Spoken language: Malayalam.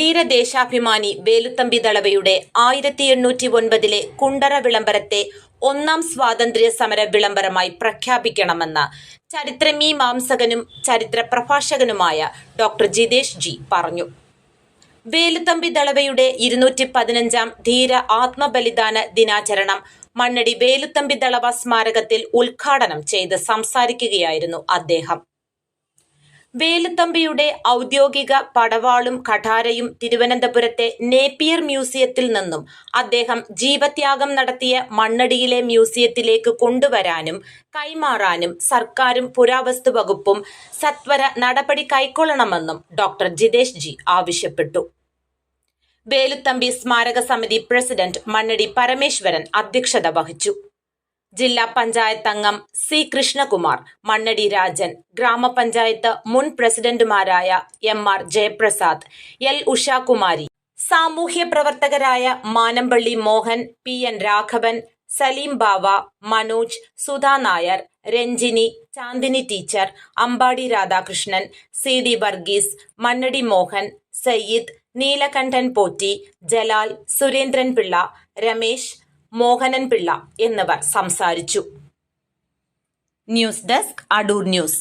ധീരദേശാഭിമാനി വേലുത്തമ്പി ദളവയുടെ ആയിരത്തി എണ്ണൂറ്റി ഒൻപതിലെ കുണ്ടറ വിളംബരത്തെ ഒന്നാം സ്വാതന്ത്ര്യ സമര വിളംബരമായി പ്രഖ്യാപിക്കണമെന്ന് ചരിത്രമീമാംസകനും ചരിത്ര പ്രഭാഷകനുമായ ഡോക്ടർ ജിതേഷ് ജി പറഞ്ഞു. വേലുത്തമ്പി ദളവയുടെ ഇരുന്നൂറ്റി പതിനഞ്ചാം ധീര ആത്മബലിദാന ദിനാചരണം മണ്ണടി വേലുത്തമ്പി ദളവ സ്മാരകത്തിൽ ഉദ്ഘാടനം ചെയ്ത് സംസാരിക്കുകയായിരുന്നു അദ്ദേഹം. വേലുത്തമ്പിയുടെ ഔദ്യോഗിക പടവാളും കഠാരയും തിരുവനന്തപുരത്തെ നേപ്പിയർ മ്യൂസിയത്തിൽ നിന്നും അദ്ദേഹം ജീവത്യാഗം നടത്തിയ മണ്ണടിയിലെ മ്യൂസിയത്തിലേക്ക് കൊണ്ടുവരാനും കൈമാറാനും സർക്കാരും പുരാവസ്തു വകുപ്പും സത്വര നടപടി കൈക്കൊള്ളണമെന്നും ഡോക്ടർ ജിതേഷ് ജി ആവശ്യപ്പെട്ടു. വേലുത്തമ്പി സ്മാരക സമിതി പ്രസിഡന്റ് മണ്ണടി പരമേശ്വരൻ അധ്യക്ഷത വഹിച്ചു. ജില്ലാ പഞ്ചായത്ത് അംഗം സി കൃഷ്ണകുമാർ മണ്ണടി രാജൻ ഗ്രാമപഞ്ചായത്ത് മുൻ പ്രസിഡന്റുമാരായ M R Jayaprasad L Ushakumari സാമൂഹ്യ പ്രവർത്തകരായ Manampally Mohan P N Raghavan Saleem Bava Manoj Sudha Nair Ranjini Chandini teacher Ambadi Radhakrishnan C D Varghese Mannadi Mohan Sayyid Neelakantan Potti Jalal Surendran Pillai Ramesh Mohanan Pillai എന്നിവർ സംസാരിച്ചു. News desk Adoor news.